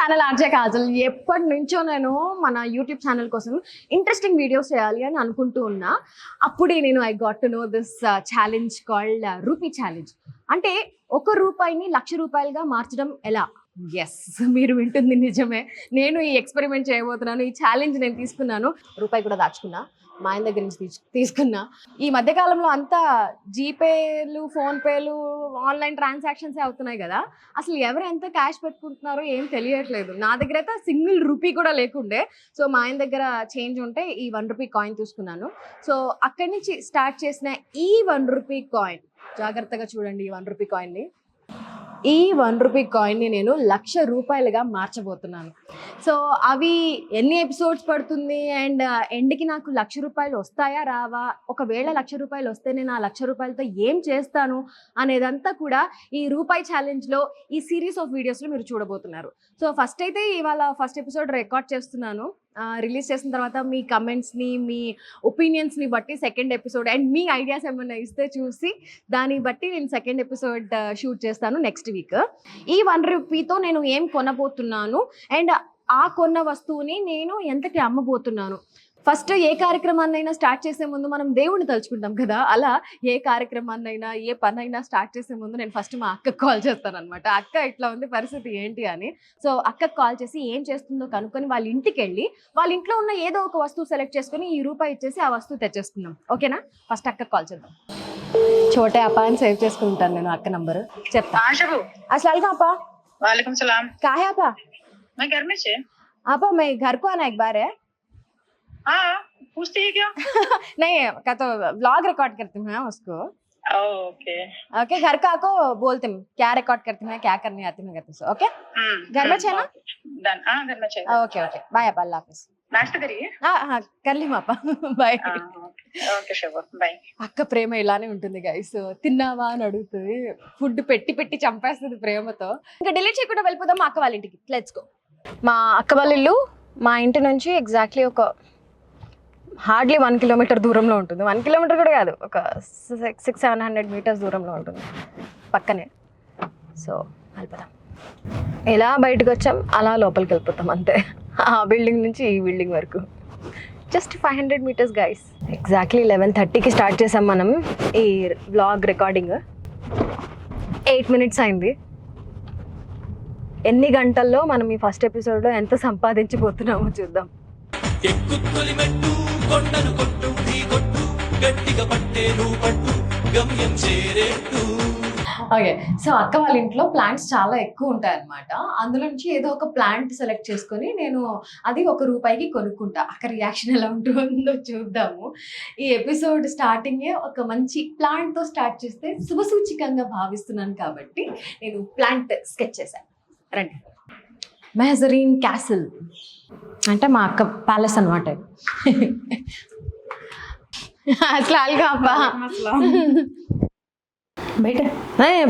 Channel RJ Kajal. ఎప్పటి నుంచో నేను మన యూట్యూబ్ ఛానల్ కోసం ఇంట్రెస్టింగ్ వీడియోస్ చేయాలి అని అనుకుంటూ ఉన్నా. అప్పుడే నేను I got to know this challenge called rupee challenge అంటే ఒక రూపాయిని లక్ష రూపాయలుగా మార్చడం ఎలా? ఎస్ మీరు వింటుంది నిజమే. నేను ఈ ఎక్స్పెరిమెంట్ చేయబోతున్నాను. ఈ ఛాలెంజ్ నేను తీసుకున్నాను. రూపాయి కూడా దాచుకున్నా. మా ఆయన దగ్గర నుంచి తీసుకున్నా. ఈ మధ్య కాలంలో అంతా జీపేలు ఫోన్పేలు ఆన్లైన్ ట్రాన్సాక్షన్స్ అవుతున్నాయి కదా. అసలు ఎవరు ఎంత క్యాష్ పెట్టుకుంటున్నారో ఏం తెలియట్లేదు. నా దగ్గర అయితే సింగిల్ రూపీ కూడా లేకుండే. సో మా ఆయన దగ్గర చేంజ్ ఉంటే ఈ వన్ రూపీ కాయిన్ తీసుకున్నాను. సో అక్కడి నుంచి స్టార్ట్ చేసిన ఈ వన్ రూపీ కాయిన్ జాగ్రత్తగా చూడండి ఈ వన్ రూపీ కాయిన్ని. ఈ వన్ రూపీ కాయిన్ని నేను లక్ష రూపాయలుగా మార్చబోతున్నాను. సో అవి ఎన్ని ఎపిసోడ్స్ పడుతుంది? అండ్ ఎండ్కి నాకు లక్ష రూపాయలు వస్తాయా రావా? ఒకవేళ లక్ష రూపాయలు వస్తే నేను ఆ లక్ష రూపాయలతో ఏం చేస్తాను అనేదంతా కూడా ఈ రూపాయి ఛాలెంజ్లో ఈ సిరీస్ ఆఫ్ వీడియోస్లో మీరు చూడబోతున్నారు. సో ఫస్ట్ అయితే ఇవాళ ఫస్ట్ ఎపిసోడ్ రికార్డ్ చేస్తున్నాను. రిలీజ్ చేసిన తర్వాత మీ కమెంట్స్ని మీ ఒపీనియన్స్ని బట్టి సెకండ్ ఎపిసోడ్ అండ్ మీ ఐడియాస్ ఏమైనా ఇస్తే చూసి దాన్ని బట్టి నేను సెకండ్ ఎపిసోడ్ షూట్ చేస్తాను నెక్స్ట్ వీక్. ఈ వన్ రూపీతో నేను ఏం కొనబోతున్నాను అండ్ ఆ కొన్న వస్తువుని నేను ఎంతకి అమ్మబోతున్నాను? ఫస్ట్ ఏ కార్యక్రమాన్నైనా స్టార్ట్ చేసే ముందు మనం దేవుణ్ణి తలుచుకుంటాం కదా అలా ఏ కార్యక్రమాన్నైనా ఏ పనైనా స్టార్ట్ చేసే ముందు నేను ఫస్ట్ మా అక్కకు కాల్ చేస్తాను అనమాట అక్క ఇట్లా ఉంది పరిస్థితి ఏంటి అని సో అక్కకు కాల్ చేసి ఏం చేస్తుందో కనుక్కొని వాళ్ళ ఇంటికి వెళ్ళి వాళ్ళ ఇంట్లో ఉన్న ఏదో ఒక వస్తువు సెలెక్ట్ చేసుకొని ఈ రూపాయి ఇచ్చేసి ఆ వస్తువు తెచ్చేసుకుందాం ఓకేనా ఫస్ట్ అక్కకు కాల్ చేద్దాం చోటే అప్ప అని సేవ్ చేసుకుంటాను నేను అక్క నంబర్ చెప్తా हाँ शबू అసలు अलगा आपा वालेकुम सलाम का है आपा मैं घर में से आपा मैं घर को आना एक बार है हाँ पूछती है क्या नहीं का तो व्लॉग रिकॉर्ड करती हूँ मैं उसको ओके ओके घर का को बोलते हैं क्या रिकॉर्ड करती हूँ क्या करने आती हूँ कहते हैं ओके हम्म, घर में हम्म, छे ना? ओके, डन हाँ घर में चाहिए ओके ओके बाय आपा अल्लाह हाफिज नाश्ता करिए हाँ हाँ कर ली मापा బాయ్ हाँ, ओके ओके शबू बाय అక్క ప్రేమ ఇలానే ఉంటుంది గైస్ తిన్నావా అని అడుగుతుంది ఫుడ్ పెట్టి పెట్టి చంపేస్తుంది ప్రేమతో ఇంకా డిలీట్ చేయకుండా వెళ్ళిపోదాం మా అక్క వాళ్ళ ఇంటికి లెట్స్ గో మా అక్క వాళ్ళ ఇల్లు మా ఇంటి నుంచి ఎగ్జాక్ట్లీ ఒక హార్డ్లీ వన్ కిలోమీటర్ దూరంలో ఉంటుంది. వన్ కిలోమీటర్ కూడా కాదు. ఒక six six seven hundred metres దూరంలో ఉంటుంది. పక్కనే. సో వెళ్ళిపోదాం. ఎలా బయటకు వచ్చాం? అలా లోపలికి వెళ్ళిపోతాం అంతే. ఆ బిల్డింగ్ నుంచి ఈ బిల్డింగ్ వరకు. Just five hundred metres guys exactly eleven థర్టీకి స్టార్ట్ చేసాం మనం ఈ బ్లాగ్ రికార్డింగ్ ఎయిట్ మినిట్స్ అయింది. ఎన్ని గంటల్లో మనం ఈ ఫస్ట్ ఎపిసోడ్లో ఎంత సంపాదించిపోతున్నామో చూద్దాం. ఎక్కు కొండను కొట్టు ఢీ కొట్టు గట్టిగా పట్టేను పట్టు గమ్యం చేరేట్టు. ఓకే సో అక్క వాళ్ళ ఇంట్లో ప్లాంట్స్ చాలా ఎక్కువ ఉంటాయి అనమాట అందులో నుంచి ఏదో ఒక ప్లాంట్ సెలెక్ట్ చేసుకొని నేను అది ఒక రూపాయికి కొనుక్కుంటా. అక్క రియాక్షన్ ఎలా ఉంటుందో చూద్దాము. ఈ ఎపిసోడ్ స్టార్టింగే ఒక మంచి ప్లాంట్తో స్టార్ట్ చేస్తే శుభసూచికంగా భావిస్తున్నాను కాబట్టి నేను ప్లాంట్ స్కెచ్ చేశాను. రండి. మెహజరీన్ క్యాసిల్ అంటే మా అక్క ప్యాలెస్ అనమాట అసలు అల్గా बेटे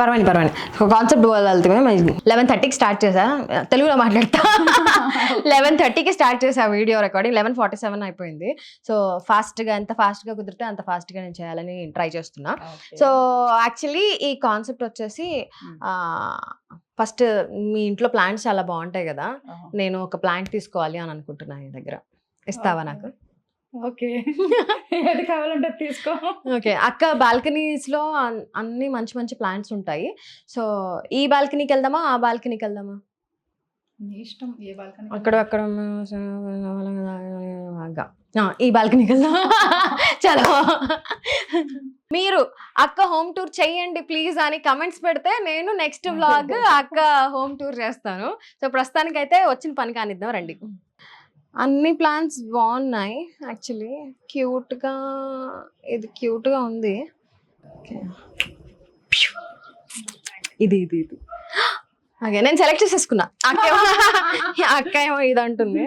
పర్వాలేదు పర్వాలేదు. కాన్సెప్ట్ వెళ్తామే లెవెన్ థర్టీకి స్టార్ట్ చేసా. తెలుగులో మాట్లాడతా. లెవెన్ థర్టీకి స్టార్ట్ చేసా video recording eleven forty seven అయిపోయింది. సో ఫాస్ట్గా ఎంత ఫాస్ట్గా కుదిరితే అంత ఫాస్ట్గా నేను చేయాలని ట్రై చేస్తున్నా. సో యాక్చువల్లీ ఈ కాన్సెప్ట్ వచ్చేసి ఫస్ట్ మీ ఇంట్లో ప్లాంట్స్ చాలా బాగుంటాయి కదా నేను ఒక ప్లాంట్ తీసుకోవాలి అని అనుకుంటున్నాను నీ దగ్గర. ఇస్తావా నాకు? ఓకే. ఏది కావాలంటే తీసుకో. ఓకే. అక్క బాల్కనీస్లో అన్- అన్ని మంచి మంచి ప్లాంట్స్ ఉంటాయి. సో ఈ బాల్కనీకి వెళ్దామా ఆ బాల్కనీకి వెళ్దామా? ఇష్టం ఏ బాల్కనీ అక్కడ అక్కడ ఈ బాల్కనీకి వెళ్దాం చలో. మీరు అక్క హోమ్ టూర్ చెయ్యండి ప్లీజ్ అని కమెంట్స్ పెడితే నేను నెక్స్ట్ వ్లాగ్ అక్క హోమ్ టూర్ చేస్తాను. సో ప్రస్తుతానికైతే వచ్చిన పని కానిద్దాం రండి. అన్ని ప్లాన్స్ బాగున్నాయి. యాక్చువల్లీ క్యూట్గా ఇది క్యూట్గా ఉంది. ఇది ఇది ఇది. ఓకే నేను సెలెక్ట్ చేసేసుకున్నా. అక్క ఏమో అక్క ఏమో ఇది అంటుంది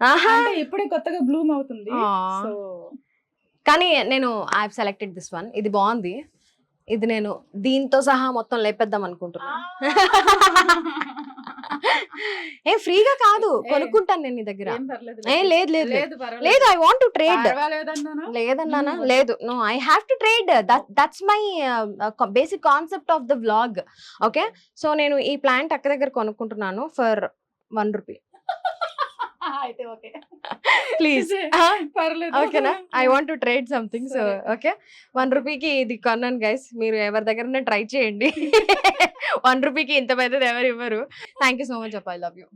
ఆహా. అంటే ఇప్పుడే కొత్తగా బ్లూమ్ అవుతుంది. ఆ. సో కానీ నేను ఐ సెలెక్టెడ్ దిస్ వన్ ఇది బాగుంది. ఇది నేను దీంతో సహా మొత్తం లేపేద్దాం అనుకుంటున్నా. ఏ ఫ్రీగా కాదు. కొనుక్కుంటాను నేను నీ దగ్గర. ఏం లేదు లేదు లేదు. I want to trade? లేదన్నానా? Mm. లేదు. No I have to trade that's my basic concept of the vlog okay so నేను ఈ ప్లాంట్ అక్క దగ్గర కొనుక్కుంటున్నాను ఫర్ వన్ రూపీ అయితే ఓకే. ప్లీజ్. పర్లేదు. ఓకేనా? I want to trade something so. Okay. One రూపీకి ఇది కొన్నాను గైస్ మీరు ఎవరి దగ్గర ట్రై చేయండి. వన్ రూపీకి ఇంత పెద్దది ఎవరు ఇవ్వరు. థ్యాంక్ యూ సో మచ్ అప్ప. I love you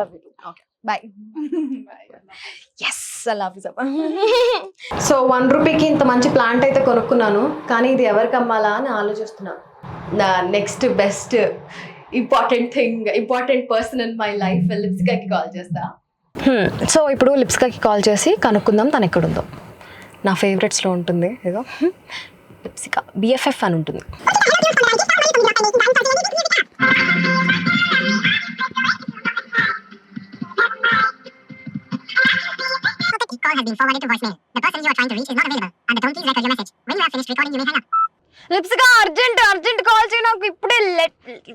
love you okay bye yes I love you so one రూపీకి ఇంత మంచి ప్లాంట్ అయితే కొనుక్కున్నాను కానీ ఇది ఎవరికి అమ్మాలా అని ఆలోచిస్తున్నాను నా next best important thing important person in my life లిప్స్కా కి కాల్ చేస్తా. సో ఇప్పుడు లిప్స్కాకి కాల్ చేసి కనుక్కుందాం తను ఎక్కడుందో. నా ఫేవరెట్స్లో ఉంటుంది ఏదో లిప్సికా బిఎఫ్ఎఫ్ అని ఉంటుంది. లిప్స్కా అర్జెంట్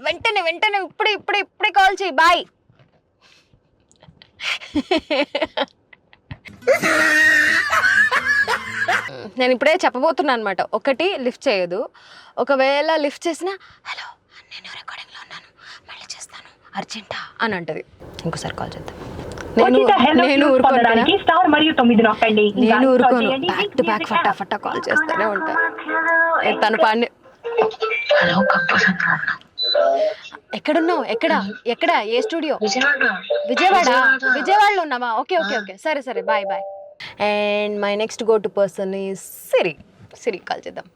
వెంటనే వెంటనే ఇప్పుడే ఇప్పుడే ఇప్పుడే కాల్ చేయి. బాయ్. నేను ఇప్పుడే చెప్పబోతున్నాను అనమాట ఒకటి లిఫ్ట్ చేయదు ఒకవేళ లిఫ్ట్ చేసినా హలో నేను రికార్డింగ్లో ఉన్నాను. మళ్ళీ చేస్తాను. అర్జెంటా? అని అంటది. ఇంకోసారి కాల్ చేద్దాం. నేను హెల్లో నేను ఊరుకోను. బ్యాక్ టు బ్యాక్ ఫటా ఫటా కాల్ చేస్తూనే ఉంటాను తను పాడి ఎక్కడున్నావు? ఎక్కడ? ఎక్కడ? ఏ స్టూడియో? విజయవాడ. విజయవాడలో ఉన్నావా? Okay okay okay. సరే సరే. Bye bye. And my next go to person ఈ సిరి సిరి కాల్ చేద్దాం.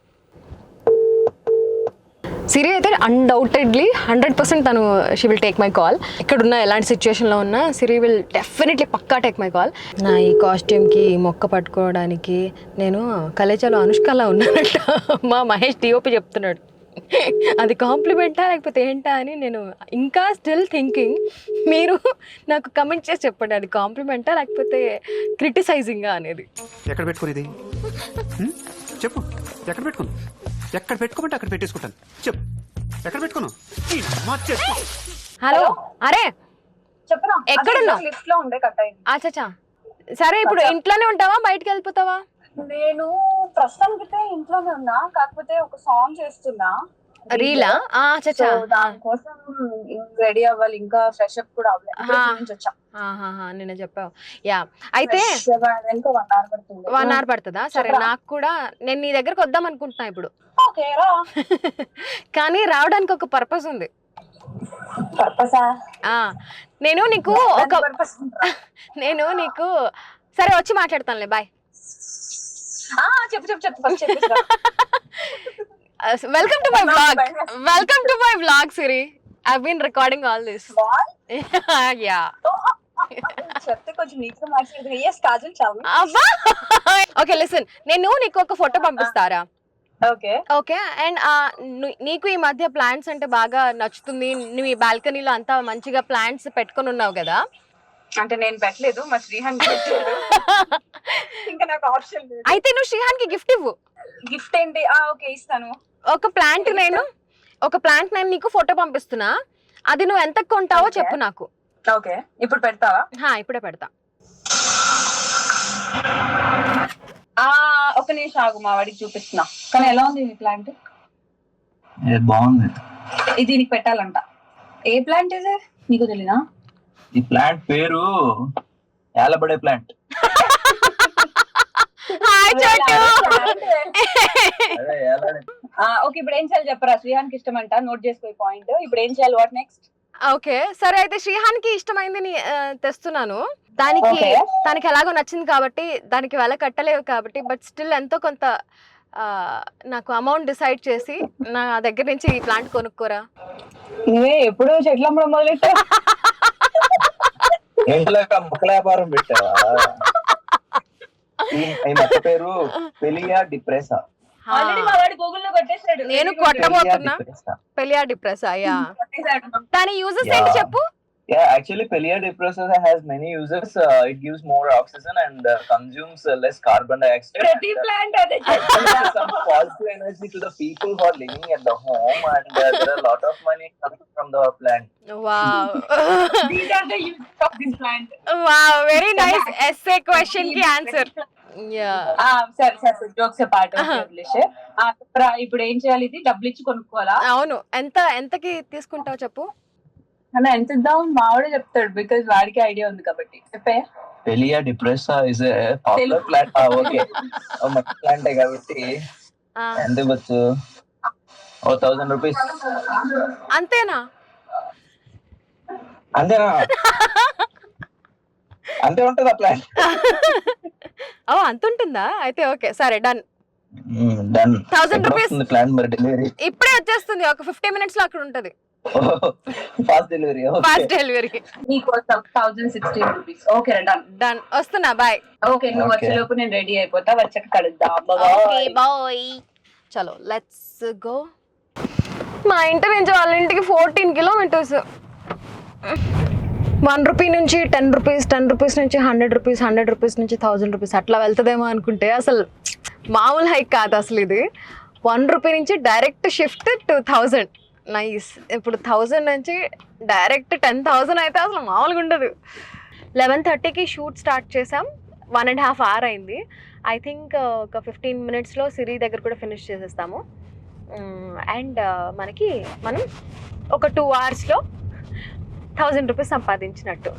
సిరి అయితే అన్డౌటెడ్లీ హండ్రెడ్ పర్సెంట్ తను she will take my call ఎక్కడున్నా ఎలాంటి సిచ్యువేషన్లో ఉన్నా సిరి విల్ డెఫినెట్లీ పక్కా టేక్ మై కాల్ నా ఈ కాస్ట్యూమ్కి మొక్క పట్టుకోవడానికి నేను కలేజాలో అనుష్కలా ఉన్నానంట. మా మహేష్ డిఓపి చెప్తున్నాడు. అది కాంప్లిమెంటా లేకపోతే ఏంటా అని నేను ఇంకా స్టిల్ థింకింగ్ మీరు నాకు కమెంట్ చేసి చెప్పండి అది కాంప్లిమెంటా లేకపోతే క్రిటిసైజింగా అనేది? ఎక్కడ పెట్టుకునేది హ్మ్? చెప్పు. ఎక్కడ పెట్టుకున్నావు? ఎక్కడ పెట్టుకోమంటే అక్కడ పెట్టేసుకుంటాను. చెప్పు. ఎక్కడ పెట్టుకున్నావు. హలో? అరే! అయింది. అచ్చచ్చా. సరే ఇప్పుడు ఇంట్లోనే ఉంటావా? బయటికి వెళ్ళిపోతావా? నేను ప్రస్తుతానికైతే ఇంట్లోనే ఉన్నా కాకపోతే ఒక సాంగ్ చేస్తున్నా. రీలా? సో అచ్చచ్చా దానికోసం రెడీ అవ్వాలి ఇంకా ఫ్రెష్ అప్ కూడా అవ్వాలి. నిన్న చెప్పావు. యా. అయితే వన్ అవర్ పడుతుంది. సరే. నాకు కూడా నేను నీ దగ్గరకు వద్దాం అనుకుంటున్నా ఇప్పుడు. కానీ రావడానికి ఒక పర్పస్ ఉంది. పర్పసా ఆ. నేను నీకు ఒక పర్పస్ నేను నీకు సరే వచ్చి మాట్లాడతానులే బాయ్ చెప్పు చెప్పు చెప్పు first welcome to my blog welcome to my blog Siri I been recording all this yeah okay listen నేను నీకు ఒక ఫోటో పంపిస్తారా? ఓకే. ఓకే అండ్ నీకు ఈ మధ్య ప్లాంట్స్ అంటే బాగా నచ్చుతుంది. నువ్వు ఈ బాల్కనీలో అంతా మంచిగా ప్లాంట్స్ పెట్టుకొని ఉన్నావు కదా? అంటే నేను పెట్టలేదు మా శ్రీహాన్ పెట్టాడు. ఇంకా నాకు ఆప్షన్ లేదు. అయితే నువ్వు శ్రీహాన్కి గిఫ్ట్ ఇవ్వు. గిఫ్ట్ ఏంటి? ఆ ఓకే ఇస్తాను. ఒక ప్లాంట్ నేను ఒక ప్లాంట్ నేను నీకు ఫోటో పంపిస్తున్నా. అది నువ్వు ఎంత కొంటావో. చెప్పు నాకు. ఓకే ఇప్పుడు పెడతావా? హా ఇప్పుడే పెడతా. ఆ ఒక నిమిషం ఆగు మా వాడికి చూపిస్తున్నా. కానీ ఎలా ఉంది మీ ప్లాంట్? బాగుంది. ఇది దీనికి పెట్టాలంట. ఏ ప్లాంట్ ఇది? నీకు తెలీదా? ఈ ప్లాంట్ పేరు ఏలబడే ప్లాంట్. ఓకే ఇప్పుడు ఏం చేయాలి చెప్పరా? శ్రీహాన్కి ఇష్టం అంట నోట్ చేసుకో పాయింట్ ఇప్పుడు ఏం చేయాలి? వాట్ నెక్స్ట్ ఓకే సరే అయితే శ్రీహాన్కి ఇష్టమైంది నీ, ఆ, తెస్తున్నాను. దానికి. దానికి ఎలాగో నచ్చింది కాబట్టి దానికి వెల కట్టలేవు కాబట్టి బట్ స్టిల్ ఎంతో కొంత నాకు అమౌంట్ డిసైడ్ చేసి నా దగ్గర నుంచి ఈ ప్లాంట్ కొనుక్కోరా? నువ్వే ఎప్పుడు చెట్లు అమ్మడం మొదలెట్టా ఇంట్లోక మొక్కల వ్యాపారం పెట్టావా మొక్క పేరు పెలియా డిప్రెసా నేను Very good. కొట్టబో- పెలియా? డిప్రెసా కొట్టేశాడు. దాని యూజెస్ ఏంటి. చెప్పు Yeah, actually, Pelia depressor has many uses. Uh, it gives more oxygen and uh, consumes uh, less carbon dioxide. ప్రతి and, uh, ప్లాంట్ అదే gives some positive energy to the people who are living at the home, and uh, there are a lot of money coming from the plant. Wow These are the uses of this plant. Yeah ఆ, సరే సరే jokes part ఆహా. ఇప్పుడు ఏం చేయాలి ఇది డబ్బులు ఇచ్చి కొనుక్కోవాలా అవును ఎంత ఎంతకి తీసుకుంటావు చెప్పు అన్న ఎంత ఇద్దాం మావాడే చెప్తాడు బికాజ్ వాడికి ఐడియా ఉంది కాబట్టి. చెప్పే? Pilea depressa is popular plant okay మంచి ప్లాంటే కాబట్టి. ఎంత ఇవ్వచ్చు ఓ థౌసండ్ రూపీస్ అంతేనా? అంతేనా? అంతే ఉంటుంది ఆ ప్లాంట్ ఓ అంత ఉంటుందా? అయితే ఓకే సరే done done Thousand rupees. Plant మరి డెలివరీ ఇప్పుడే వచ్చేస్తుంది ఒక ఫిఫ్టీ మినిట్స్లో అక్కడ ఉంటది. ఫాస్ట్ డెలివరీ ఫాస్ట్ డెలివరీ నీకోసం thousand sixteen rupees okay done done వస్తున్నా బాయ్ ఓకే నువ్వు. వచ్చేలోపు నేను రెడీ అయిపోతా వచ్చాక కలుద్దాం. బాయ్ చలో లెట్స్ గో మా ఇంటి నుంచి వాళ్ళ ఇంటికి ఫోర్టీన్ కిలోమీటర్స్ వన్ రూపీ నుంచి టెన్ రూపీస్ టెన్ రూపీస్ నుంచి హండ్రెడ్ రూపీస్ హండ్రెడ్ రూపీస్ నుంచి థౌజండ్ రూపీస్ అట్లా వెళ్తుందేమో అనుకుంటే అసలు మామూలు హైక్ కాదు అసలు ఇది. వన్ రూపీ నుంచి direct shift to thousand nice. ఇప్పుడు థౌజండ్ నుంచి డైరెక్ట్ టెన్ థౌజండ్ అయితే అసలు మామూలుగా ఉండదు. లెవెన్ థర్టీకి షూట్ స్టార్ట్ చేసాం. వన్ అండ్ హాఫ్ అవర్ అయింది. ఐ థింక్ ఒక ఫిఫ్టీన్ మినిట్స్లో సిరి దగ్గర కూడా ఫినిష్ చేసేస్తాము. అండ్ మనకి మనం ఒక టూ అవర్స్లో థౌజండ్ రూపీస్ సంపాదించినట్టు.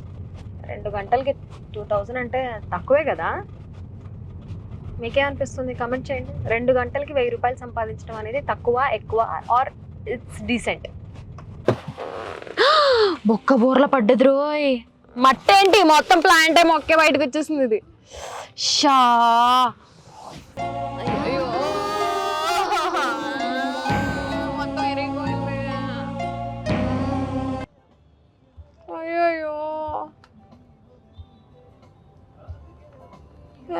రెండు గంటలకి టూ థౌజండ్ అంటే తక్కువే కదా? మీకేమనిపిస్తుంది? కమెంట్ చేయండి. రెండు గంటలకి వెయ్యి రూపాయలు సంపాదించడం అనేది తక్కువ ఎక్కువ ఆర్ ఇట్స్ డీసెంట్ బొక్క బోర్ల పడ్డది రోయ్. మట్టేంటి? మొత్తం ప్లాంటే మొక్కే బయటకు వచ్చేసింది ఇది. షా. అయ్యో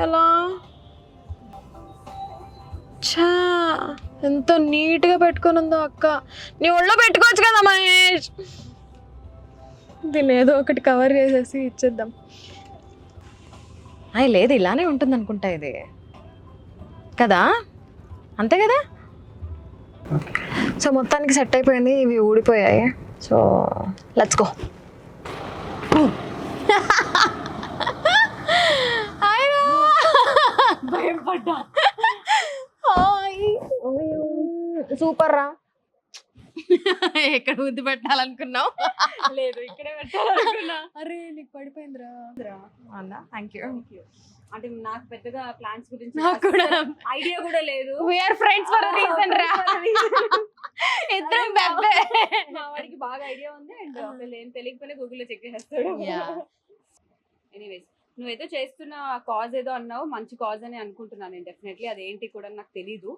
ఎలా? చా ఎంత నీట్గా పెట్టుకొని ఉందో అక్క. నీ ఒళ్ళో పెట్టుకోవచ్చు కదా మహేష్? దీన్ని ఏదో ఒకటి కవర్ చేసేసి ఇచ్చేద్దాం. అయ్యి లేదు ఇలానే ఉంటుంది అనుకుంటా ఇది. కదా? అంతే కదా? సో మొత్తానికి సెట్ అయిపోయింది ఇవి ఊడిపోయాయి. సో లెట్స్ గో భయపడ్డా. సూపర్ రా. ఎక్కడ ముద్దు పెట్టాలనుకున్నావు? లేదు ఇక్కడే పెట్టాలనుకున్నా. అరే నీకు పడిపోయిందిరా. అన్నా థ్యాంక్ యూ అంటే నాకు పెద్దగా ప్లాన్స్ గురించి నాకు కూడా. ఐడియా కూడా లేదు. వీఆర్ ఫ్రెండ్స్ ఫర్ రీజన్ రా. ఇద్దరం పెద్దే. మా వాడికి బాగా ఐడియా ఉంది అండ్ ఒకవేళ ఏం తెలియకపోయినా గూగుల్లో చెక్ చేసేస్తాడు. Yeah. ఎనీవేస్ నువ్వేదో చేస్తున్న కాజ్ ఏదో అన్నావు మంచి కాజ్ అని అనుకుంటున్నాను నేను డెఫినెట్లీ అదేంటి కూడా నాకు తెలీదు.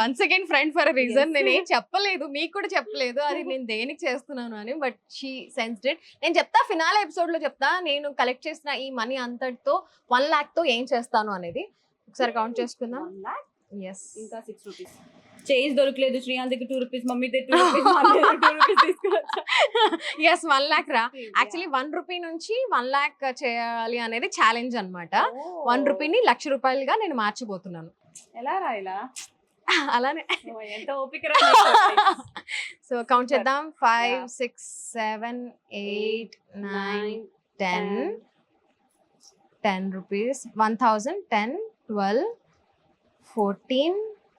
Once again friend for reason. నేను ఏం చెప్పలేదు మీకు కూడా చెప్పలేదు. అది నేను దేనికి చేస్తున్నాను అని బట్ షీ సెన్స్డెడ్ నేను చెప్తా ఫినాల్ ఎపిసోడ్లో చెప్తా నేను కలెక్ట్ చేసిన ఈ మనీ అంతటితో వన్ లాక్తో ఏం చేస్తాను అనేది. ఒకసారి కౌంట్ చేసుకుందాం. ఇంకా సిక్స్ రూపీస్ చేంజ్ దొరకలేదు శ్రీకాంత్ దగ్గర టూ రూపీస్ మమ్మీ దగ్గర two rupees yes one lakh రా. యాక్చువల్లీ వన్ రూపీ నుంచి వన్ లాక్ చేయాలి అనేది ఛాలెంజ్ అన్నమాట. వన్ రూపీని లక్ష రూపాయలుగా నేను మార్చబోతున్నాను. ఎలా రా ఇలా? అలానే. ఎంత ఓపిక. సో కౌంట్ చేద్దాం. Five. Six seven eight nine ten ten rupees one thousand ten twelve fourteen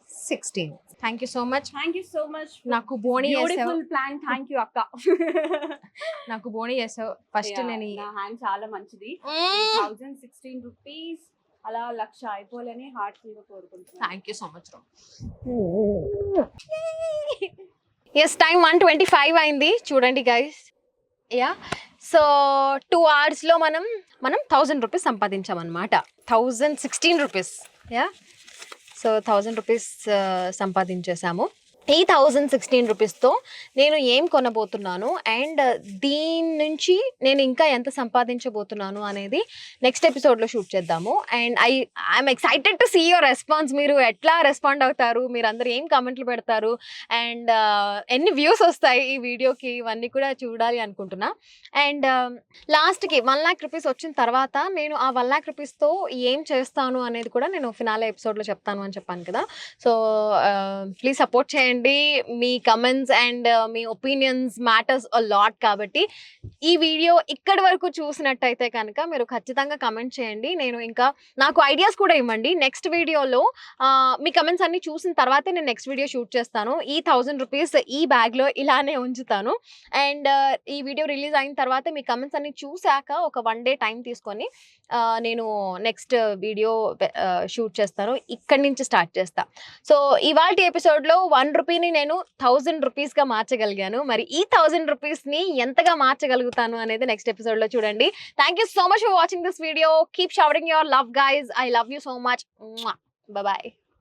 sixteen thank you so much thank you so much నాకు చేసావు. బ్యూటిఫుల్ ప్లాన్ థ్యాంక్ యూ అక్క. నాకు బోణి చేసావు. ఫస్ట్ నేను హ్యాండ్ చాలా మంచిది. థౌజండ్ సిక్స్టీన్ రూపీస్ అలా లక్ష అయిపోవాలని హార్ట్ఫుల్గా కోరుకుంటున్నాను. Thank you so much yes time one twenty five అయింది. చూడండి గైస్ యా సో టూ అవర్స్లో మనం మనం thousand rupees సంపాదించామన్నమాట. Thousand sixteen rupees yeah so thousand rupees సంపాదించేసాము ఈ థౌజండ్ సిక్స్టీన్ రూపీస్తో నేను ఏం కొనబోతున్నాను అండ్ దీని నుంచి నేను ఇంకా ఎంత సంపాదించబోతున్నాను అనేది నెక్స్ట్ ఎపిసోడ్లో షూట్ చేద్దాము. And I I'm excited to see your response. మీరు ఎట్లా రెస్పాండ్ అవుతారు? మీరు అందరు ఏం కామెంట్లు పెడతారు? అండ్ ఎన్ని వ్యూస్ వస్తాయి ఈ వీడియోకి? ఇవన్నీ కూడా చూడాలి అనుకుంటున్నా. అండ్ లాస్ట్కి వన్ ల్యాక్ రూపీస్ వచ్చిన తర్వాత నేను ఆ వన్ ల్యాక్ రూపీస్తో ఏం చేస్తాను అనేది కూడా నేను ఫినాలే ఎపిసోడ్లో చెప్తాను అని చెప్పాను కదా. సో ప్లీజ్ సపోర్ట్ చేయండి. చేయండి మీ కమెంట్స్ అండ్ uh, మీ ఒపీనియన్స్ మ్యాటర్స్ లాట్ కాబట్టి ఈ వీడియో ఇక్కడి వరకు చూసినట్టయితే కనుక మీరు ఖచ్చితంగా కమెంట్ చేయండి. నేను ఇంకా నాకు ఐడియాస్ కూడా ఇవ్వండి. నెక్స్ట్ వీడియోలో uh, మీ కమెంట్స్ అన్ని చూసిన తర్వాతే నేను నెక్స్ట్ వీడియో షూట్ చేస్తాను. ఈ థౌజండ్ రూపీస్ ఈ బ్యాగ్లో ఇలానే ఉంచుతాను. అండ్ uh, ఈ వీడియో రిలీజ్ అయిన తర్వాత మీ కమెంట్స్ అన్ని చూశాక ఒక వన్ డే టైం తీసుకొని నేను నెక్స్ట్ వీడియో షూట్ చేస్తాను. ఇక్కడి నుంచి స్టార్ట్ చేస్తాను సో ఇవాళ ఎపిసోడ్లో వన్ రూపీని నేను థౌజండ్ రూపీస్గా మార్చగలిగాను. మరి ఈ థౌజండ్ రూపీస్ని ఎంతగా మార్చగలుగుతాను అనేది నెక్స్ట్ ఎపిసోడ్లో చూడండి. Thank you so much for watching this video keep showering your love guys I love you so much bye